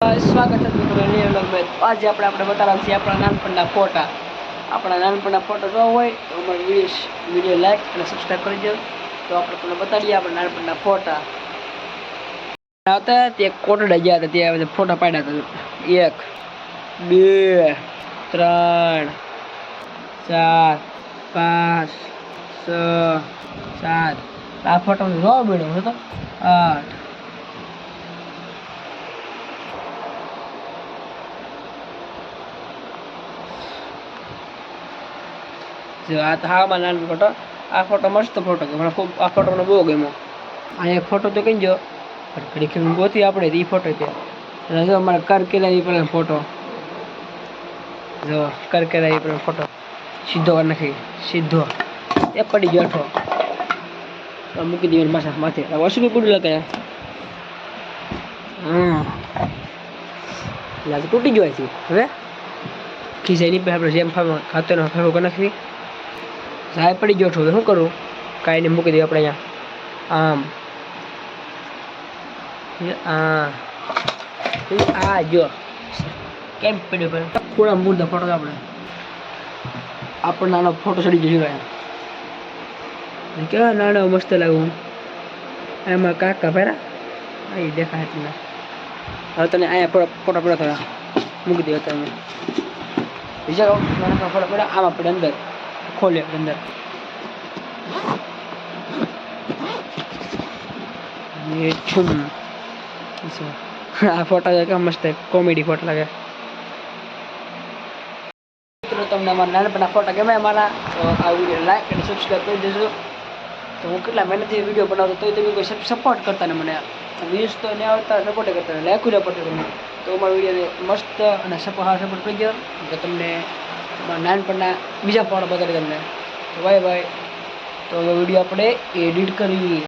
સ્વાગત છે મિત્રો નિર્મલભાઈ આજે આપણે આપણે બતાવવા છીએ આપણા નાનપણના ફોટા. આપણા નાનપણના ફોટા જોવા હોય તો અમારી વીડિયો વીડિયો લાઈક અને સબસ્ક્રાઈબ કરી દો તો આપણે તમને બતાવીએ આપણા નાનપણના ફોટા. હતા તે કોટડા ગયા હતા, ત્યાં બધા ફોટા પાડ્યા હતા. એક, બે, ત્રણ, ચાર, પાંચ, છ, સાત. આ ફોટો જોવા મળ્યો હતો આઠ જો આ તો હામાં નાનો ફોટો. આ ફોટો મસ્ત ફોટો હમણાં ખૂબ, આ ફોટો મને બહુ ગમ્યો. આ એક ફોટો તો કઈ જો ઘડી ખરી ગોતી આપણે એ ફોટો છે. અને જો અમારે કર કેલા એ પેલા ફોટો. જો, કર કેલા એ પેલા ફોટો. સીધો નાખી સીધો. એ પડી ગયો અઠો મૂકી દીધી માથા માથે. વસુ બી પૂરું લગાયા. હા લાગે તૂટી ગયો છે હવે? ખીચાઈની પાસે આપણે જેમ ફાવે ખાતરનો ફાવે નાખવી સાહેબ પડી ગયો છો. શું કરું? કાંઈ નહીં, મૂકી દઈએ આપણે અહીંયા. આમ. આ. આ જો. કેમ પડ્યો પણ થોડા મૂળ ફોટો આપણે. આપણો નાનો ફોટો ચડી ગયો ભાઈ. કેવા નાનો મસ્ત લાગુ. એમાં કાકા ફેરા અહીં દેખાય તમને. હવે તને અહીંયા ફોટો પડ્યો થયા મૂકી દો તમે બીજા ફોટો પડ્યા. આમાં પડે અંદર. ખોલે અંદર ये छुम આ ફોટા છે કે મસ્ત કોમેડી ફોટા લાગે મિત્રો તમને અમારા નાનપણના ફોટા ગમે અમારા તો આ વિડીયો લાઈક અને સબસ્ક્રાઈબ કરી દેજો તો હું કેટલા મહેનતથી વિડીયો બનાવતો તોય તમે કોઈ સપોર્ટ કરતા ને મને વ્યૂઝ તો ને આવતા સપોર્ટ કરતા લાઈક ન પડતો તમને તો અમારા વિડીયોને મસ્ત અને સપોર્ટ હા સપોર્ટ કરી દો તો તમને અમારા નાનપણના બીજા ફોટા બતાવી તમને. બાય બાય તો હવે વીડિયો આપણે એડિટ કરી